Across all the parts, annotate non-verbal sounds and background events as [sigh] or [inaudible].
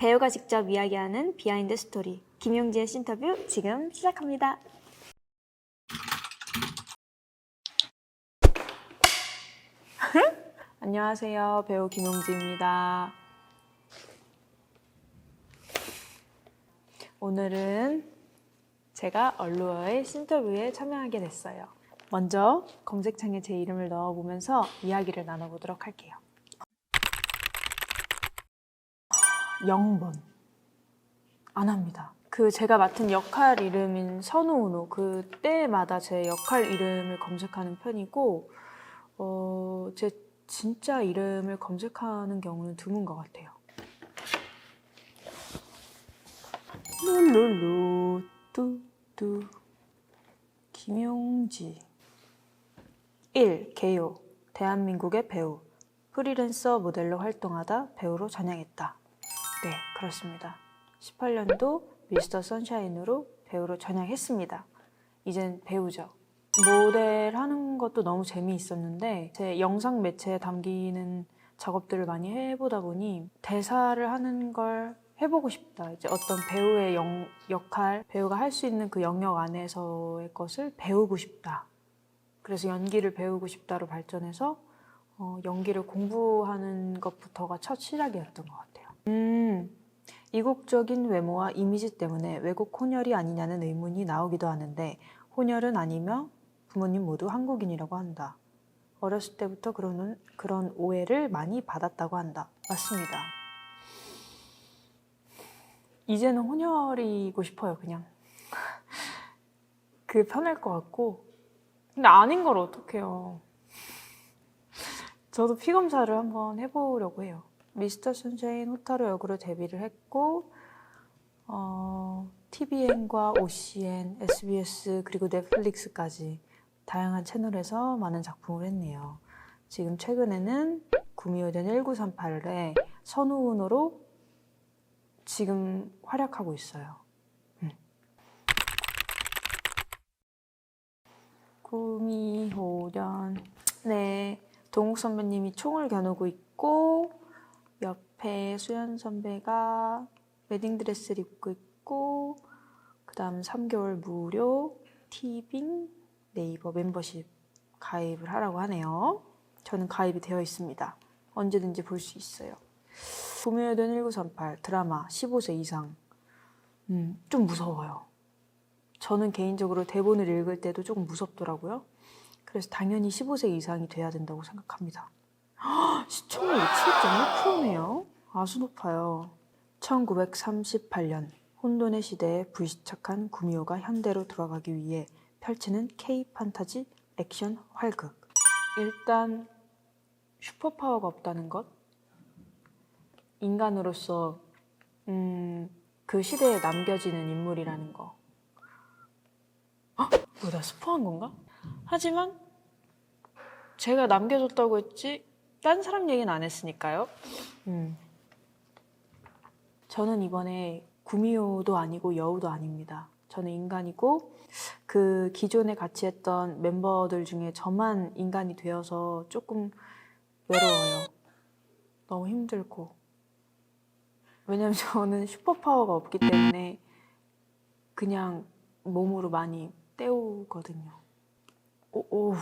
배우가 직접 이야기하는 비하인드 스토리 김용지의 신터뷰 지금 시작합니다. [laughs] 안녕하세요. 배우 김용지입니다. 오늘은 제가 얼루어의 신터뷰에 참여하게 됐어요. 먼저 검색창에 제 이름을 넣어보면서 이야기를 나눠보도록 할게요. 0번. 안 합니다. 그 제가 맡은 역할 이름인 선우은호 그때마다 제 역할 이름을 검색하는 편이고 어, 제 진짜 이름을 검색하는 경우는 드문 것 같아요. 룰루루 뚜뚜 김용지 1. 개요 대한민국의 배우 프리랜서 모델로 활동하다 배우로 전향했다. 네, 그렇습니다. 18년도 미스터 선샤인으로 배우로 전향했습니다. 이젠 배우죠. 모델 하는 것도 너무 재미있었는데 제 영상 매체에 담기는 작업들을 많이 해보다 보니 대사를 하는 걸 해보고 싶다. 이제 어떤 배우의 영- 역할, 배우가 할 수 있는 그 영역 안에서의 것을 배우고 싶다. 그래서 연기를 배우고 싶다로 발전해서 어, 연기를 공부하는 것부터가 첫 시작이었던 것 같아요. 음, 이국적인 외모와 이미지 때문에 외국 혼혈이 아니냐는 의문이 나오기도 하는데 혼혈은 아니며 부모님 모두 한국인이라고 한다. 어렸을 때부터 그런, 그런 오해를 많이 받았다고 한다. 맞습니다. 이제는 혼혈이고 싶어요, 그냥. 그게 편할 것 같고. 근데 아닌 걸 어떡해요. 저도 피 검사를 한번 해보려고 해요. 미스터 선샤인 호타루 역으로 데뷔를 했고, 어, TVN과 OCN, SBS 그리고 넷플릭스까지 다양한 채널에서 많은 작품을 했네요. 지금 최근에는 구미호전 1938에 선우은호로 지금 활약하고 있어요. 음. 구미호전 네 동욱 선배님이 총을 겨누고 있고 옆에 수연 선배가 웨딩드레스를 입고 있고 그 다음 3개월 무료 티빙 네이버 멤버십 가입을 하라고 하네요. 저는 가입이 되어 있습니다. 언제든지 볼 수 있어요. 구매해둔 1938 드라마 15세 이상 음, 좀 무서워요. 저는 개인적으로 대본을 읽을 때도 조금 무섭더라고요. 그래서 당연히 15세 이상이 돼야 된다고 생각합니다. [gasps] 헉, 시청 률 7.1%네요. 아주 높아요. 1938년 혼돈의 시대에 불시착한 구미호가 현대로 돌아가기 위해 펼치는 K 판타지 액션 활극. 일단 슈퍼파워가 없다는 것. 인간으로서 음, 그 시대에 남겨지는 인물이라는 거. 헉? 뭐, 나 스포한 건가? 하지만 제가 남겨줬다고 했지 딴 사람 얘기는 안 했으니까요. 음. 저는 이번에 구미호도 아니고 여우도 아닙니다. 저는 인간이고 그 기존에 같이 했던 멤버들 중에 저만 인간이 되어서 조금 외로워요. 너무 힘들고. 왜냐면 [laughs] 저는 슈퍼파워가 없기 때문에 그냥 몸으로 많이 때우거든요. 오, 오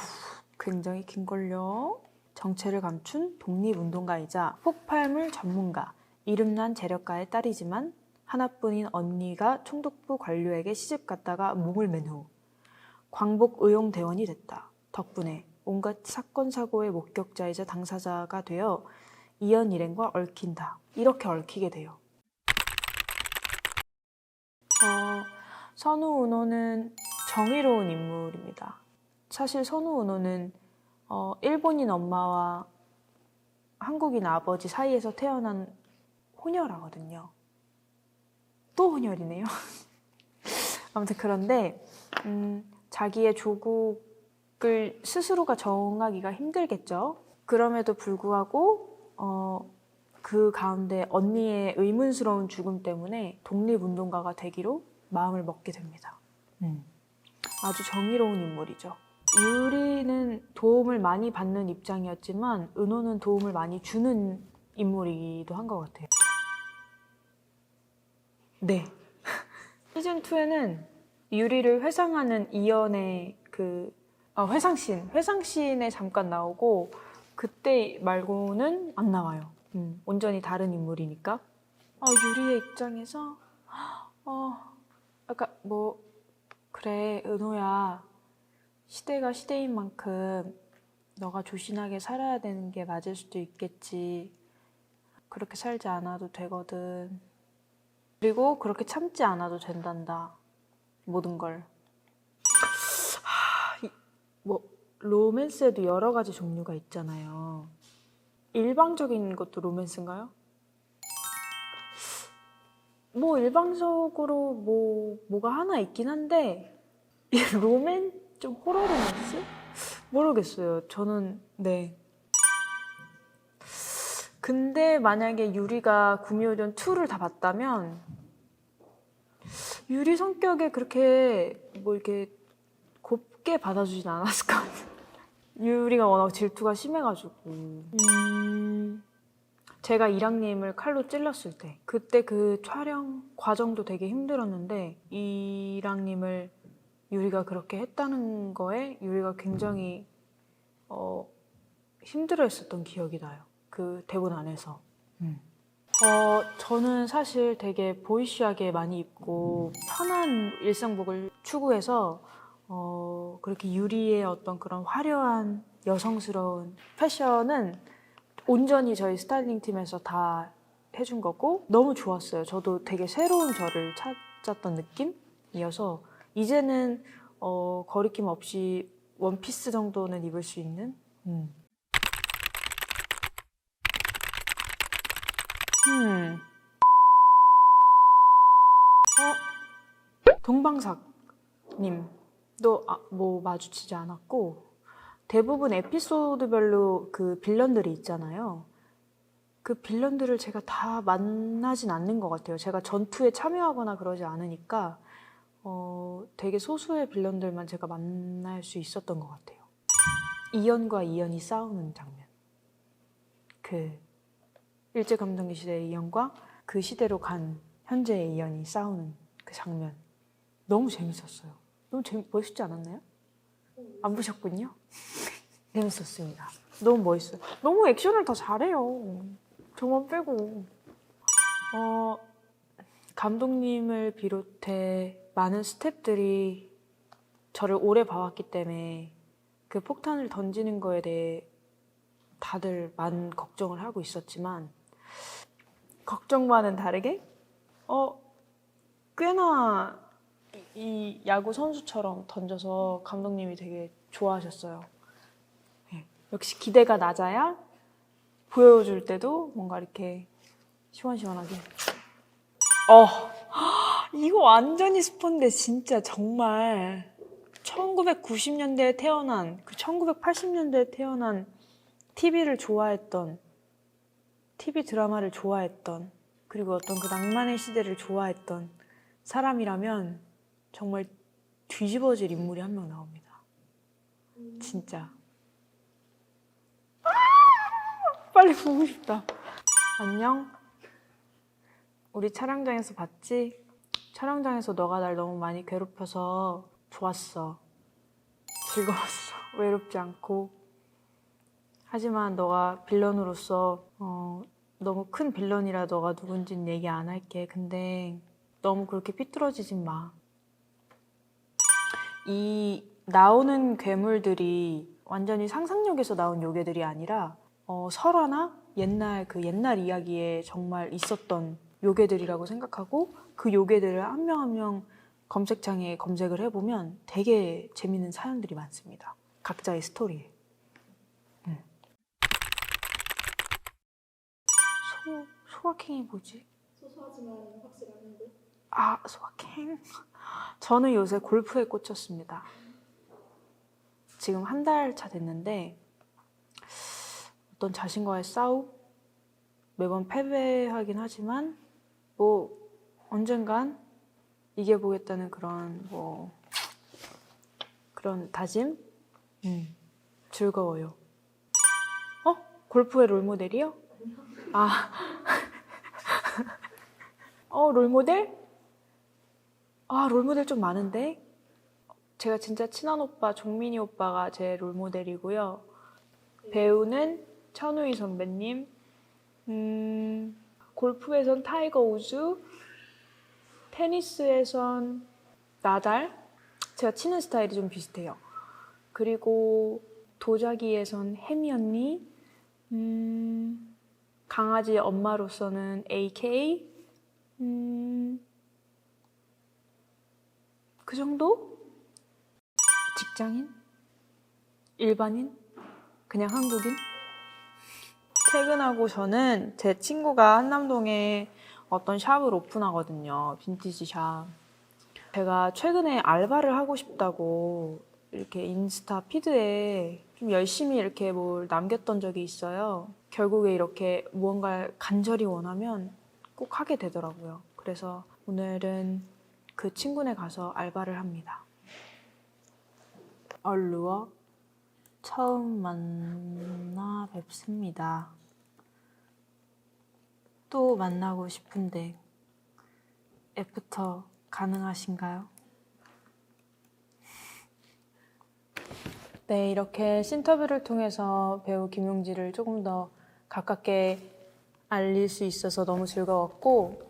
굉장히 긴 걸요. 정체를 감춘 독립운동가이자 폭발물 전문가, 이름난 재력가의 딸이지만 하나뿐인 언니가 총독부 관료에게 시집 갔다가 몸을 맨 후 광복 의용대원이 됐다. 덕분에 온갖 사건 사고의 목격자이자 당사자가 되어 이연 일행과 얽힌다. 이렇게 얽히게 돼요. 어, 선우 은호는 정의로운 인물입니다. 사실 선우 은호는 어, 일본인 엄마와 한국인 아버지 사이에서 태어난 혼혈하거든요. 또 혼혈이네요. [laughs] 아무튼 그런데 음, 자기의 조국을 스스로가 정하기가 힘들겠죠. 그럼에도 불구하고 어, 그 가운데 언니의 의문스러운 죽음 때문에 독립운동가가 되기로 마음을 먹게 됩니다. 음. 아주 정의로운 인물이죠. 유리는 도움을 많이 받는 입장이었지만 은호는 도움을 많이 주는 인물이기도 한 것 같아요. 네. [laughs] 시즌 2에는 유리를 회상하는 이연의 그 아, 회상씬, 회상씬에 잠깐 나오고 그때 말고는 안 나와요. 음, 온전히 다른 인물이니까. 아, 유리의 입장에서 [gasps] 어, 아까 뭐 그래 은호야 시대가 시대인 만큼 너가 조신하게 살아야 되는 게 맞을 수도 있겠지. 그렇게 살지 않아도 되거든. 그리고 그렇게 참지 않아도 된단다. 모든 걸. 하, 이- 뭐 로맨스에도 여러 가지 종류가 있잖아요. 일방적인 것도 로맨스인가요? 뭐 일방적으로 뭐 뭐가 하나 있긴 한데 이 로맨 좀 호러 로맨스? 모르겠어요. 저는 네. 근데 만약에 유리가 구미호전 2를 다 봤다면 유리 성격에 그렇게 뭐 이렇게 곱게 받아주진 않았을 것 같아요. 유리가 워낙 질투가 심해가지고. 음, 제가 이랑님을 칼로 찔렀을 때 그때 그 촬영 과정도 되게 힘들었는데 이랑님을 유리가 그렇게 했다는 거에 유리가 굉장히 어, 힘들어했었던 기억이 나요. 그 대본 안에서. 어, 저는 사실 되게 보이시하게 많이 입고 편한 일상복을 추구해서 어, 그렇게 유리의 어떤 그런 화려한 여성스러운 패션은 온전히 저희 스타일링 팀에서 다 해준 거고 너무 좋았어요. 저도 되게 새로운 저를 찾았던 느낌이어서 이제는 어, 거리낌 없이 원피스 정도는 입을 수 있는 음. 음. 어? 동방삭님도 아, 뭐 마주치지 않았고 대부분 에피소드별로 그 빌런들이 있잖아요. 그 빌런들을 제가 다 만나진 않는 것 같아요. 제가 전투에 참여하거나 그러지 않으니까 어, 되게 소수의 빌런들만 제가 만날 수 있었던 것 같아요. 이연과 이연이 싸우는 장면. 그 일제감정기 시대의 이연과 그 시대로 간 현재의 이연이 싸우는 그 장면. 너무 재밌었어요. 너무 재미, 멋있지 않았나요? 안 보셨군요? [laughs] 재밌었습니다. 너무 멋있어요. 너무 액션을 다 잘해요. 저만 빼고. 어, 감독님을 비롯해 많은 스태프들이 저를 오래 봐왔기 때문에 그 폭탄을 던지는 거에 대해 다들 많은 걱정을 하고 있었지만 걱정과는 다르게 어 꽤나 이 야구 선수처럼 던져서 감독님이 되게 좋아하셨어요. 네, 역시 기대가 낮아야 보여줄 때도 뭔가 이렇게 시원시원하게. 어, 이거 완전히 스폰데 진짜 정말 1990년대에 태어난 그 1980년대에 태어난 TV를 좋아했던 TV 드라마를 좋아했던 그리고 어떤 그 낭만의 시대를 좋아했던 사람이라면 정말 뒤집어질 인물이 한 명 나옵니다. 진짜. 아! 빨리 보고 싶다. 안녕. 우리 촬영장에서 봤지? 촬영장에서 너가 날 너무 많이 괴롭혀서 좋았어. 즐거웠어. [laughs] 외롭지 않고. 하지만 너가 빌런으로서 어, 너무 큰 빌런이라 너가 누군지는 얘기 안 할게. 근데 너무 그렇게 삐뚤어지진 마. 이 나오는 괴물들이 완전히 상상력에서 나온 요괴들이 아니라 어, 설화나 옛날 그 옛날 이야기에 정말 있었던 요괴들이라고 생각하고 그 요괴들을 한 명 한 명 검색창에 검색을 해보면 되게 재밌는 사연들이 많습니다. 각자의 스토리에. 음. 소 소확행이 뭐지? 소소하지만 확실한 행복. 아 소확행. [laughs] 저는 요새 골프에 꽂혔습니다. 지금 한 달 차 됐는데 어떤 자신과의 싸움 매번 패배하긴 하지만 뭐 언젠간 이겨보겠다는 그런 뭐 그런 다짐 음, 즐거워요. 어 골프의 롤모델이요? 아, [laughs] 어 롤모델? 아, 롤모델 좀 많은데? 제가 진짜 친한 오빠, 종민이 오빠가 제 롤모델이고요. 배우는 천우희 선배님, 음, 골프에선 타이거 우즈, 테니스에선 나달? 제가 치는 스타일이 좀 비슷해요. 그리고 도자기에선 혜미 언니, 음, 강아지 엄마로서는 AK, 음, 그 정도? 직장인? 일반인? 그냥 한국인? 퇴근하고 저는 제 친구가 한남동에 어떤 샵을 오픈하거든요. 빈티지 샵. 제가 최근에 알바를 하고 싶다고 이렇게 인스타 피드에 좀 열심히 이렇게 뭘 남겼던 적이 있어요. 결국에 이렇게 무언가를 간절히 원하면 꼭 하게 되더라고요. 그래서 오늘은 그 친구네 가서 알바를 합니다. 얼루어 처음 만나 뵙습니다. 또 만나고 싶은데 애프터 가능하신가요? 네, 이렇게 신터뷰를 통해서 배우 김용지를 조금 더 가깝게 알릴 수 있어서 너무 즐거웠고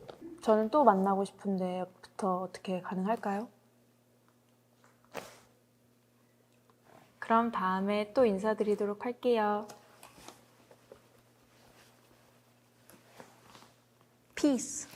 저는 또 만나고 싶은데 애프터 어떻게 가능할까요? 그럼 다음에 또 인사드리도록 할게요. 피스.